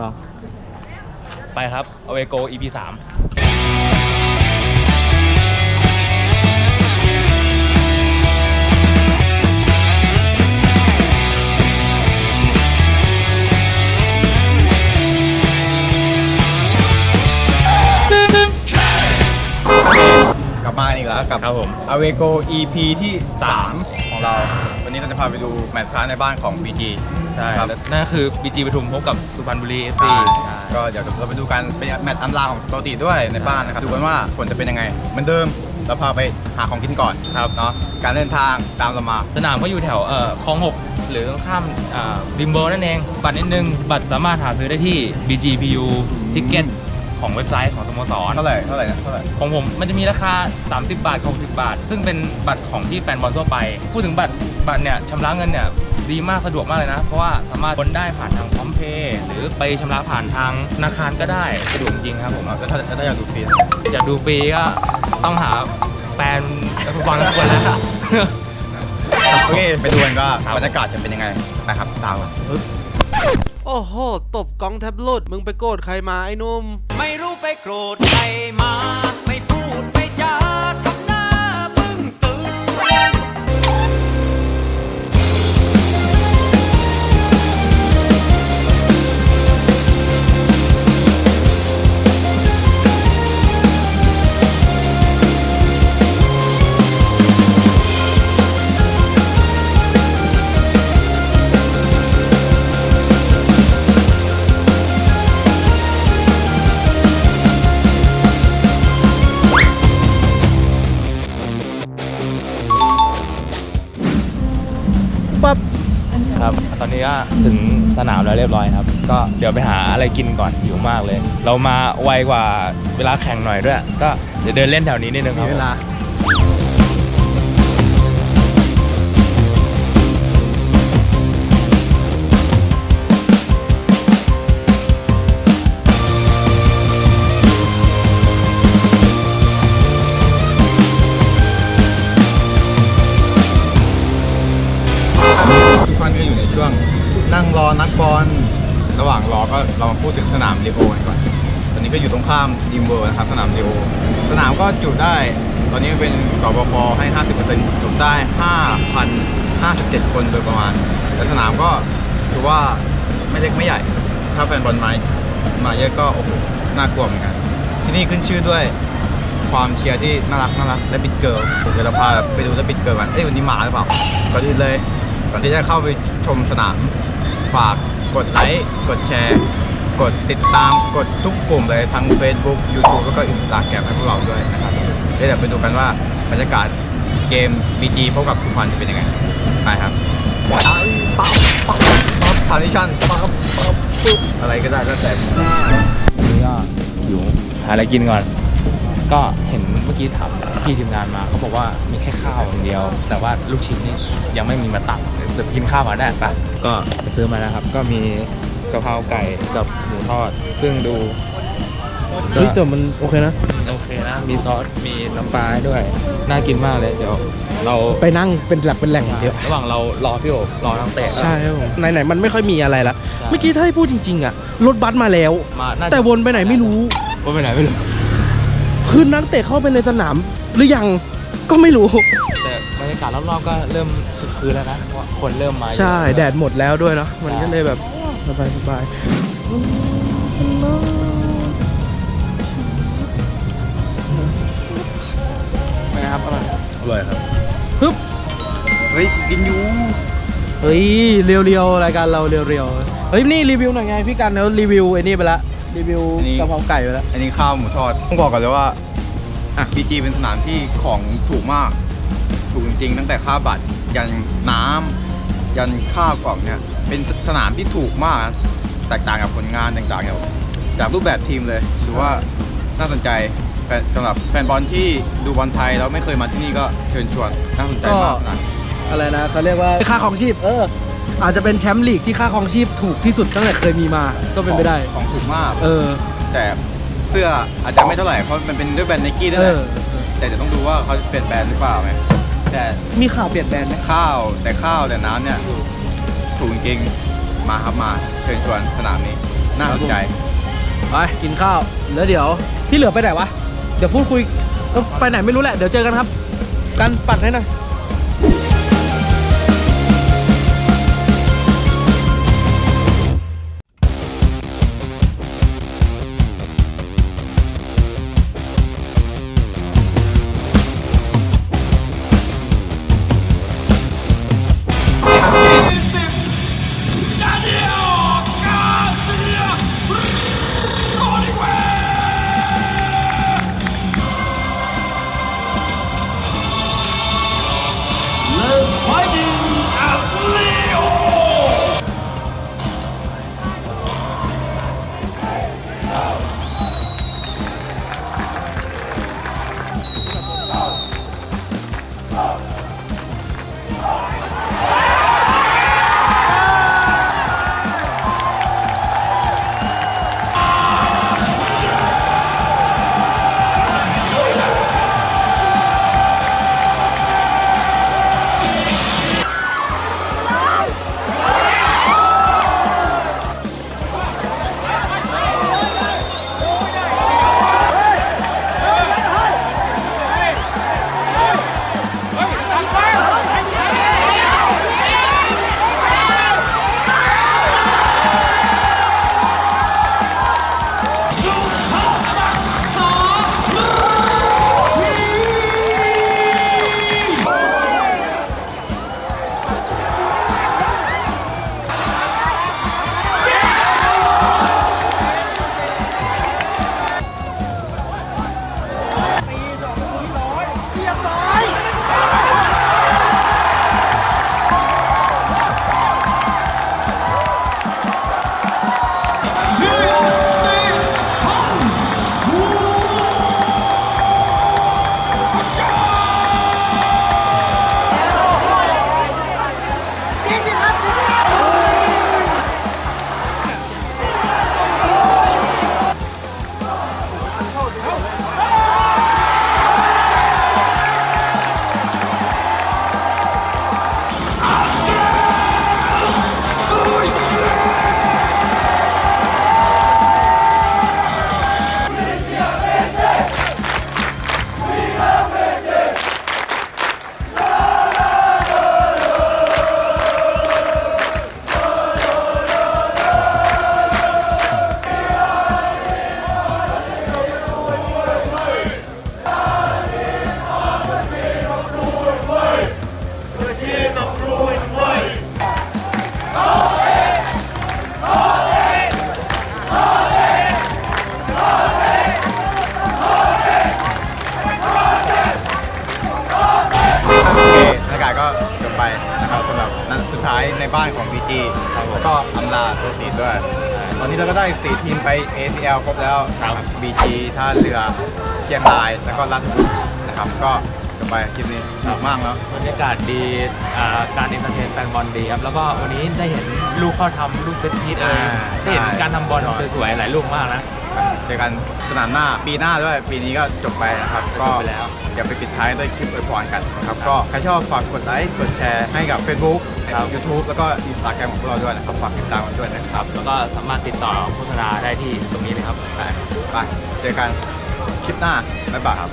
ต้องไปครับ เอาเวโก EP 3กลับมาอีกแล้วกับครับผม อเวโก EP ที่ 3 ของเรา วันนี้เราจะพาไปดูแมตช์ท้ายในบ้านของ BG ใช่ครับแล้วนั่นคือ BG ปทุมพบกับสุพรรณบุรี FC ก็เดี๋ยวเราไปดูกันเป็นแมตช์อันลาของโตติด้วยในบ้านนะครับ ดูกันว่าผลจะเป็นยังไง เหมือนเดิมเราพาไปหาของกินก่อนครับเนาะการเดินทางตามเรามา สนามก็อยู่แถวเอ่อคลอง6หรือตรงข้ามอ่าริมโบนั่นเอง บัตรนิดนึง บัตรสามารถหาซื้อได้ที่ BGPU Ticket ของเว็บไซต์ของสโมสร เท่าไหร่เท่าไหร่นะเท่าไหร่ของผมมันจะมีราคา 30 บาทกับ60 บาท ซึ่งเป็นบัตรของที่แฟนบอลทั่วไป พูดถึงบัตรบัตรเนี่ยชำระเงินเนี่ยดีมากสะดวกมากเลยนะ เพราะว่าสามารถคนได้ผ่านทางพร้อมเพย์หรือไปชำระผ่านทางธนาคารก็ได้สะดวกจริงครับผมแล้วถ้าถ้าอยากดูฟรีนะอยากดูฟรีก็ต้องหาแฟนฟุตบอลทุกคนแล้ว โอเคไปดูกันก็ครับบรรยากาศจะเป็นยังไงนะครับตามมา โอ้โห ตบกองแท็บลุดมึงไปโกรธใครมาไอ้นุ่ม ไม่รู้ไปโกรธใครมา ไม่ นี้ก็ถึงสนามแล้วเรียบร้อยครับ ก็เดี๋ยวไปหาอะไรกินก่อนหิวมากเลย เรามาไวกว่าเวลาแข่งหน่อยด้วย ก็เดี๋ยวเดินเล่นแถวนี้นิดนึงครับเวลา เรามาพูดถึงสนามลีโอกันก่อน ตอนนี้ก็อยู่ตรงข้ามดีมเวิร์นะครับสนามลีโอ สนามก็จุได้ ตอนนี้เป็นกบพให้ 50%จุได้ 5,057 คนโดยประมาณ แต่สนามก็ถือว่าไม่เล็กไม่ใหญ่ ถ้าแฟนบอลมามาเยอะก็โอ้โหน่ากลัวเหมือนกัน ที่นี่ขึ้นชื่อด้วยความเชียร์ที่น่ารักน่ารักและบิดเกิร์ลเดี๋ยวเราพาไปดูและบิดเกิร์ลกัน เอ้ยวันนี้มาหรือเปล่า ก่อนอื่นเลย ก่อนที่จะเข้าไปชมสนามฝาก กดไลค์กดแชร์ กดติดตามกดทุกกลุ่มเลยทั้ง Facebook YouTube แล้วก็อินสตาแกรมให้พวกเราด้วยนะครับเดี๋ยวไปดูกันว่าบรรยากาศเกม BG พบกับสุพรรณจะเป็นยังไงไปครับปั๊บปั๊บปั๊บปั๊บทานิชันปั๊บปั๊บปุ๊บอะไรก็ได้แล้วแต่นี่ก็หิวหาอะไรกินก่อน ก็เห็นเมื่อกี้ถามพี่ทีมงานมาเขาบอกว่ามีแค่ข้าวอย่างเดียว แต่ว่าลูกชิ้นนี่ยังไม่มีมาตัก จะกินข้าวมาได้ปะก็ไปซื้อมาแล้วครับ ก็มีกะเพราไก่กับหมูทอด ซึ่งดูเฮ้ยแต่มันโอเคนะ โอเคนะ มีซอส มีน้ำปลาให้ด้วย น่ากินมากเลย เดี๋ยว เราไปนั่งเป็นหลักเป็นแหล่งเดียว ระหว่างเรารอพี่โอบรอนักเตะก็ใช่ครับผมไหนๆมันไม่ค่อยมีอะไรละใช่เมื่อกี้ถ้าให้พูดจริงๆอะ รถบัสมาแล้ว มาน่าจะแต่วนไปไหนไม่รู้วนไปไหนไม่รู้ คือนักเตะเข้าไปในสนามหรือยัง ก็ไม่รู้ แต่บรรยากาศรอบๆก็เริ่มคึก คืนแล้วนะเพราะคนเริ่มมาเยอะใช่แดดหมดแล้วด้วยเนาะมันก็เลยแบบสบายสบายเป็นไงครับอร่อยอร่อยครับฮึบเฮ้ยกินอยูเฮ้ยเรียวๆรายการเราเรียวๆเฮ้ยนี่รีวิวหน่อยไงพี่กันเขารีวิวไอ้นี่ไปละรีวิวกะเพราไก่ไปแล้วอันนี้ข้าวหมูทอดต้องบอกก่อนเลยว่าอะ BG เป็นสนามที่ของถูกมาก ถูกจริงๆ ตั้งแต่ค่าบัตร ยันน้ำยันข้าวกล่องเนี่ยเป็นสนามที่ถูกมากนะแตกต่างกับผลงานต่างๆเนี่ยจากรูปแบบทีมเลยถือว่าน่าสนใจแฟนสำหรับแฟนบอลที่ดูบอลไทยแล้วไม่เคยมาที่นี่ก็เชิญชวนน่าสนใจมากนะอะไรนะเขาเรียกว่าค่าของชีพเอออาจจะเป็นแชมป์ลีกที่ค่าของชีพถูกที่สุดตั้งแต่เคยมีมาก็เป็นไปได้ของถูกมากเออ แต่เสื้ออาจจะไม่เท่าไหร่เพราะมันเป็นด้วยแบรนด์ไนกี้นั่นเอแหละอแต่เดี๋ยวต้องดูว่าเขาจะเปลี่ยนแบรนด์หรือเปล่าไหม แต่มีข่าวเปลี่ยนแบรนด์ไหมข้าวแต่ข้าวแต่น้ำเนี่ยถูกจริงๆมาครับมาเชิญชวนสนามนี้น่าสนใจไปกินข้าวแล้วเดี๋ยวที่เหลือไปไหนวะ เดี๋ยวพูดคุยเอ้าไปไหนไม่รู้แหละ เดี๋ยวเจอกันครับ กันปัดให้หน่อย ในบ้านของ BG แล้วก็อำลาโรตีด้วย ตอนนี้เราก็ได้ 4 ทีมไป ACL ครบแล้ว ครับ BG ท่าเรือเชียงราย แล้วก็ราชบุรีนะครับ ก็จบไปคลิปนี้สนุกมากแล้ว บรรยากาศดีอ่าการเอนเตอร์เทนแฟนบอลดีครับ แล้วก็วันนี้ได้เห็นลูกเข้าทำลูกเซตพีทเอยอ่าได้เห็นใช่การทำบอลสวยๆหลายลูกมากนะ เจอกันสนามหน้าปีหน้าด้วย ปีนี้ก็จบไปนะครับ ก็จบไปแล้ว เดี๋ยวไปปิดท้ายด้วยคลิปอวยพรกันนะครับ ก็ใครชอบฝากกดไลค์กดแชร์ให้กับ Facebook ครับ YouTube แล้วก็ Instagram ของพวกเราด้วยนะครับฝากติดตามกันด้วยนะคครับรับแล้วก็สามารถติดต่อโฆษณาได้ที่ตรงนี้เลยครับ ไปไปเจอกันคลิปหน้าบ๊ายบายครับ